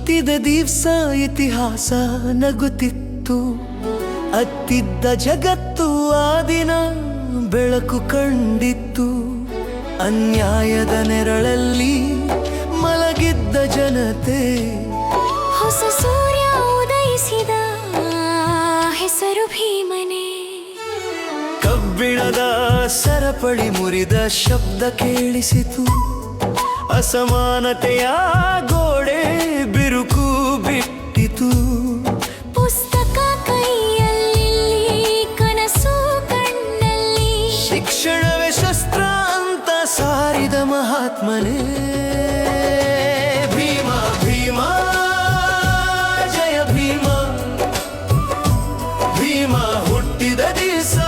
ಹುಟ್ಟಿದ ದಿವ್ಸ ಇತಿಹಾಸ ನಗುತ್ತಿತ್ತು. ಅತ್ತಿದ್ದ ಜಗತ್ತು ಆ ದಿನ ಬೆಳಕು ಕಂಡಿತ್ತು. ಅನ್ಯಾಯದ ನೆರಳಲ್ಲಿ ಮಲಗಿದ್ದ ಜನತೆ. ಹೊಸ ಸೂರ್ಯ ಉದಯಿಸಿದ ಹೆಸರು ಭೀಮನೆ. ಕಬ್ಬಿಣದ ಸರಪಳಿ ಮುರಿದ ಶಬ್ದ ಕೇಳಿಸಿತು. ಅಸಮಾನತೆಯ ಗೋಡೆ ಶಿಕ್ಷಣವೇ ಶಸ್ತ್ರ ಅಂತ ಸಾರಿದ ಮಹಾತ್ಮನೇ. ಭೀಮ ಭೀಮ ಜಯ ಭೀಮ. ಭೀಮ ಹುಟ್ಟಿದ ದಿವಸ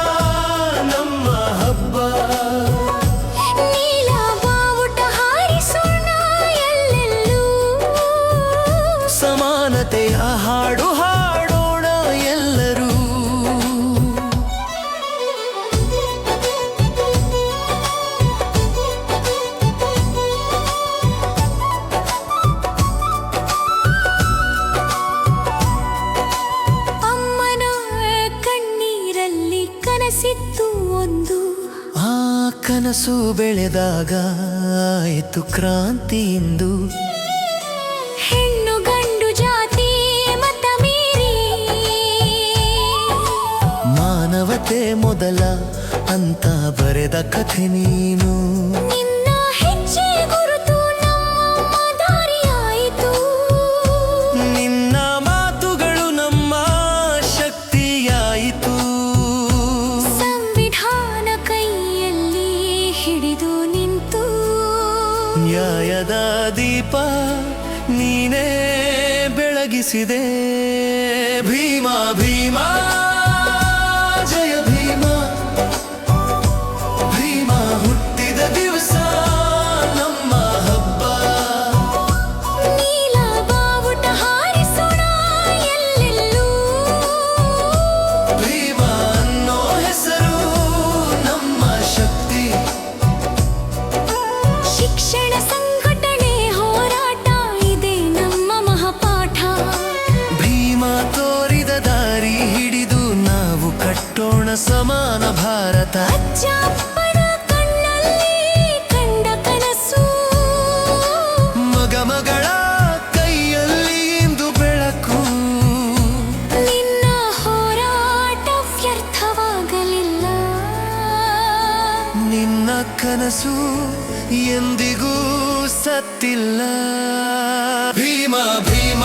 ನಮ್ಮ ಹಬ್ಬ. ನೀಲ ಬಾವುಟ ಹಾರಿಸೋಣ ಎಲ್ಲೆಲ್ಲೂ. ಸಮಾನತೆಯ ಹಾಡು ಹಾಡೋಣ ಕನಸು ಬೆಳೆದಾಗ ಆಯಿತು ಕ್ರಾಂತಿಯಿಂದು ಹೆಣ್ಣು ಗಂಡು ಜಾತಿ ಮತ ಮೀರಿ. ಮಾನವತೆ ಮೊದಲ ಅಂತ ಬರೆದ ಕಥೆ ನೀನು. ಹಿಡಿದು ನಿಂತು. ನ್ಯಾಯದ ದೀಪ ನೀನೇ ಬೆಳಗಿಸಿದೆ. ಭೀಮ ಭೀಮ. ಸಮಾನ ಭಾರತ. ಕಣ್ಣಲ್ಲಿ ಕಂಡ ಕನಸು. ಮಗ ಮಗಳ ಕೈಯಲ್ಲಿ ಇಂದು ಬೆಳಕು. ನಿನ್ನ ಹೋರಾಟ ವ್ಯರ್ಥವಾಗಲಿಲ್ಲ. ನಿನ್ನ ಕನಸು ಎಂದಿಗೂ ಸತ್ತಿಲ್ಲ. ಭೀಮ ಭೀಮ.